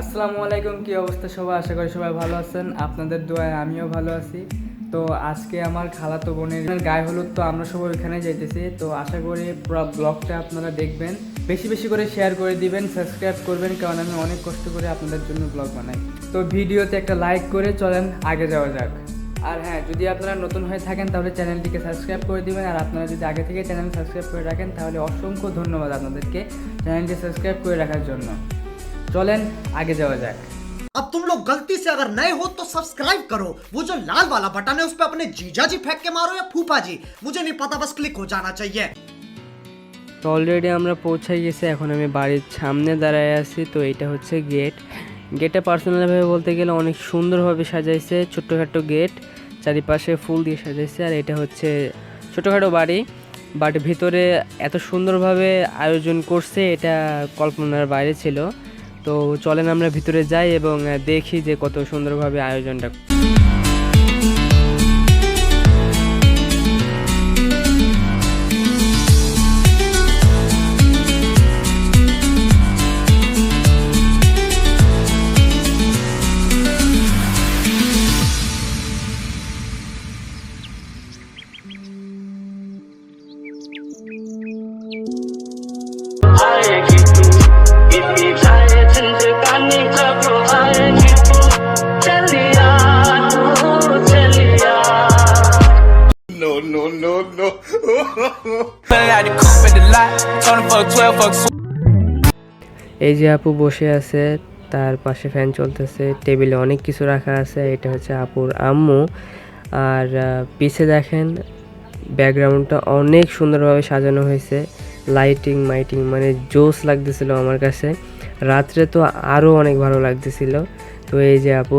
আসসালামু আলাইকুম, কি অবস্থা সবাই? আশা করি সবাই ভালো আছেন। আপনাদের দোয়ায় আমিও ভালো আছি। তো আজকে আমার খালাতো বোনের গায়ে হলুদ তো আমরা সবাই ওইখানে যাইতেছি। তো আশা করি পুরো ব্লগটা আপনারা দেখবেন। বেশি বেশি করে শেয়ার করে দিবেন সাবস্ক্রাইব করবেন, কারণ আমি অনেক কষ্ট করে আপনাদের জন্য ব্লগ বানাই। তো ভিডিওতে একটা লাইক করে চলেন, আগে যাওয়া যাক। আর হ্যাঁ যদি আপনারা নতুন হয়ে থাকেন, তাহলে চ্যানেলটিকে সাবস্ক্রাইব করে দিবেন। আর আপনারা যদি আগে থেকে চ্যানেল সাবস্ক্রাইব করে রাখেন, তাহলে অসংখ্য ধন্যবাদ আপনাদেরকে চ্যানেলটি সাবস্ক্রাইব করে রাখার জন্য। চলেন আগে যাওয়া যাক अब तुम लोग गलती से अगर नए हो तो सब्सक्राइब करो वो जो लाल वाला बटन है उस पर अपने जीजा जी फेंक के मारो या फूफा जी मुझे नहीं पता बस क्लिक हो जाना चाहिए তো অলরেডি আমরা পৌঁছাই গেছি এখন আমি বাড়ির সামনে দাঁড়ায় আছি তো এটা হচ্ছে গেট গেটটা পার্সোনালভাবে বলতে গেলে অনেক সুন্দরভাবে সাজাইছে ছোট্টখাটো গেট চারিপাশে ফুল দিয়ে সাজাইছে আর এটা হচ্ছে ছোটোখাটো বাড়ি বাট ভিতরে এত সুন্দরভাবে আয়োজন করছে এটা কল্পনার বাইরে ছিল তো চলেন আমরা ভিতরে যাই এবং দেখি যে কত সুন্দরভাবে আয়োজনটা Tony fuck 12, fuck এই যে আপু বসে আছে তার পাশে ফ্যান চলতেছে টেবিলে অনেক কিছু রাখা আছে এটা হচ্ছে আপুর আম্মু। আর পিছে দেখেন ব্যাকগ্রাউন্ডটা অনেক সুন্দরভাবে সাজানো হয়েছে লাইটিং মাইটিং মানে জোস লাগতেছিল আমার কাছে। রাত্রে তো আরও অনেক ভালো লাগতেছিল। তো এই যে আপু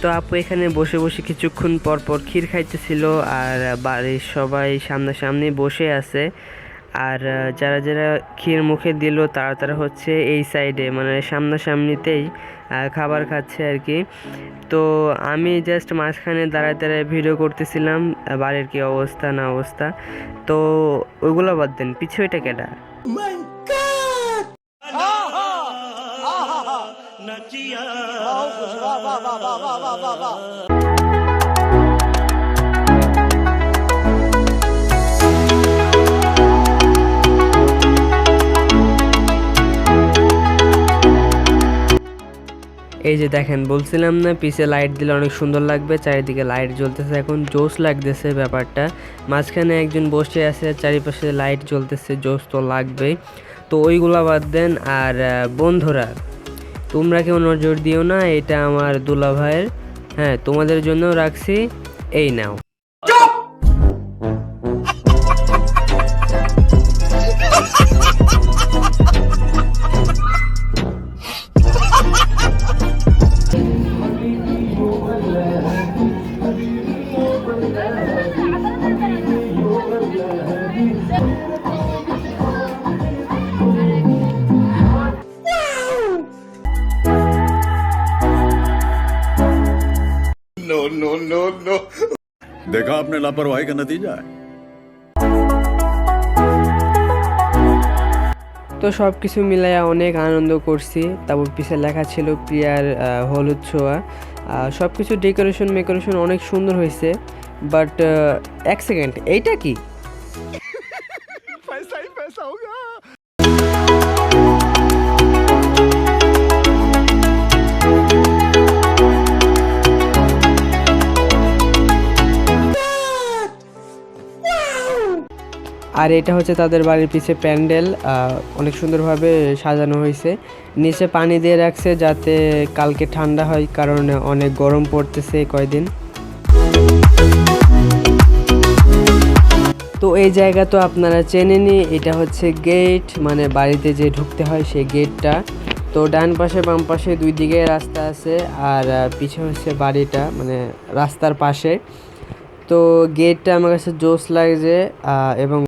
তো আপু এখানে বসে বসে কিছুক্ষণ পর পর ক্ষীর খাইতেছিল আর বাড়ির সবাই সামনাসামনি বসে আছে। আর যারা যারা ক্ষীর মুখে দিল তারা তারা হচ্ছে এই সাইডে মানে সামনাসামনিতেই খাবার খাচ্ছে আর কি তো আমি জাস্ট মাঝখানে দাঁড়ায় দাঁড়ায় ভিডিও করতেছিলাম, বাড়ির কি অবস্থা না অবস্থা। তো ওইগুলো বাদ দেন, পিছু এটা কেটা এই যে দেখেন, বলছিলাম না, পিছে লাইট দিলে অনেক সুন্দর লাগবে, চারিদিকে লাইট জ্বলতেছে, এখন জোস লাগতেছে ব্যাপারটা। মাঝখানে একজন বসে আছে চারিপাশে লাইট জ্বলতেছে জোস তো লাগবেই। তো ওইগুলা বাদ দেন, আর বন্ধুরা তোমরা কেউ নজর দিও না, এটা আমার দুলা ভাইয়ের হ্যাঁ তোমাদের জন্য রাখছি। এই নাও। लापरवाही का नतीजा है তো সব কিছু মিলাইয়া অনেক আনন্দ করছি তারপর পিছে লেখা ছিল প্রিয়ার আহ, হলুদ ছোঁয়া সব কিছু ডেকোরেশন মেকোরেশন অনেক সুন্দর হয়েছে বাট এক সেকেন্ড এইটা কি আর এটা হচ্ছে তাদের বাড়ির পিছে প্যান্ডেল অনেক সুন্দরভাবে সাজানো হয়েছে। নিচে পানি দিয়ে রাখছে যাতে কালকে ঠান্ডা হয়, কারণ অনেক গরম পড়তেছে কয়দিন। তো এই জায়গা তো আপনারা চেনেনি এটা হচ্ছে গেট মানে বাড়িতে যে ঢুকতে হয় সেই গেটটা। তো ডান পাশে, বাম পাশে দুই দিকে রাস্তা আছে, আর পিছে হচ্ছে বাড়িটা মানে রাস্তার পাশে। তো গেটটা আমার কাছে জোস লাগছে এবং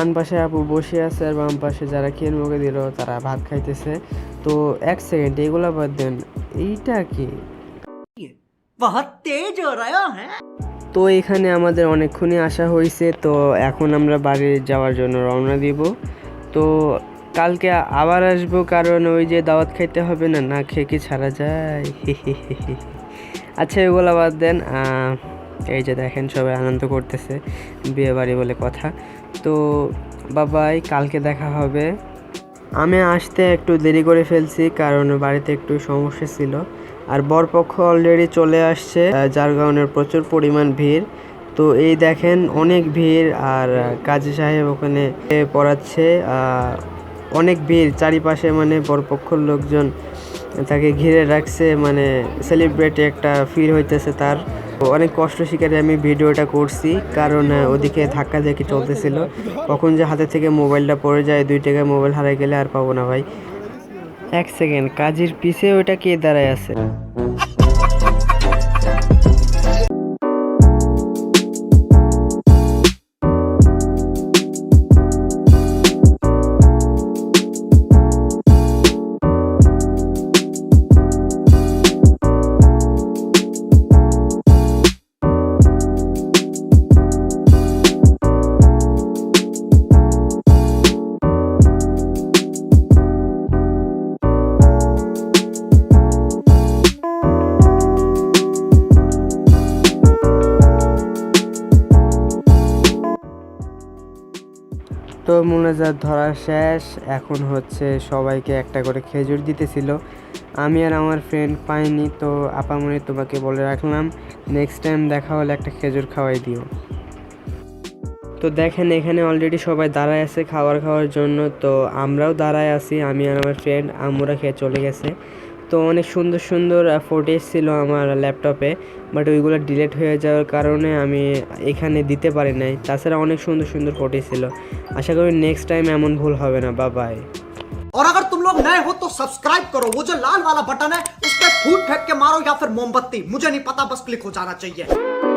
ডান পাশে আপু বসে আছে আর বাম পাশে যারা খেয়ে মুখে দিল তারা ভাত খাইতেছে। তো এক সেকেন্ড এগুলো বাদ দেন। এইটা কি? তো এখানে আমাদের অনেকক্ষণই আসা হয়েছে তো এখন আমরা বাড়ি যাওয়ার জন্য রওনা দিব। তো কালকে আবার আসব কারণ ওই যে দাওয়াত খাইতে হবে না না খেয়ে কি ছাড়া যায়? আচ্ছা এগুলো বাদ দেন এই যে দেখেন সবাই আনন্দ করতেছে, বিয়ে বাড়ি বলে কথা। তো বাবাই, কালকে দেখা হবে। আমি আসতে একটু দেরি করে ফেলছি, কারণ বাড়িতে একটু সমস্যা ছিল। আর বরপক্ষ অলরেডি চলে আসছে যার কারণে প্রচুর পরিমাণ ভিড়। তো এই দেখেন অনেক ভিড়, আর কাজী সাহেব ওখানে পড়াচ্ছে অনেক ভিড়। চারিপাশে মানে বরপক্ষর লোকজন তাকে ঘিরে রাখছে মানে সেলিব্রেটি একটা ফিল হইতেছে তার। অনেক কষ্ট শিকারে আমি ভিডিওটা করছি, কারণ ওদিকে ধাক্কা ধাক্কি চলতেছিল। কখন যে হাতে থেকে মোবাইলটা পড়ে যায়, দুই টাকায় মোবাইল হারাই গেলে আর পাবো না ভাই। এক সেকেন্ড, কাজের পিছে ওটা কে দাঁড়ায় আছে? তো মোনাজাত ধরা শেষ। এখন হচ্ছে সবাইকে একটা করে খেজুর দিতেছিল। আমি আর আমার ফ্রেন্ড পাইনি, তো আপামনি তোমাকে বলে রাখলাম নেক্সট টাইম দেখা হলে একটা খেজুর খাওয়াই দিও। তো দেখেন, এখানে অলরেডি সবাই দাঁড়ায় আছে খাবার খাওয়ার জন্য। তো আমরাও দাঁড়ায় আছি, আমি আর আমার ফ্রেন্ড আমরা খেয়ে চলে গেছে। তো অনেক সুন্দর সুন্দর ফুটেজ ছিল আমার ল্যাপটপে বাট ওইগুলো ডিলিট হয়ে যাওয়ার কারণে আমি এখানে দিতে পারি নাই তাছাড়া অনেক সুন্দর সুন্দর ফুটেজ ছিল আশা করি নেক্সট টাইম এমন ভুল হবে না বা বাই और अगर तुम लोग नए हो तो सब्सक्राइब करो वो जो लाल वाला बटन है उस पर फूट फेंक के मारो या फिर मोमबत्ती मुझे नहीं पता बस क्लिक हो जाना चाहिए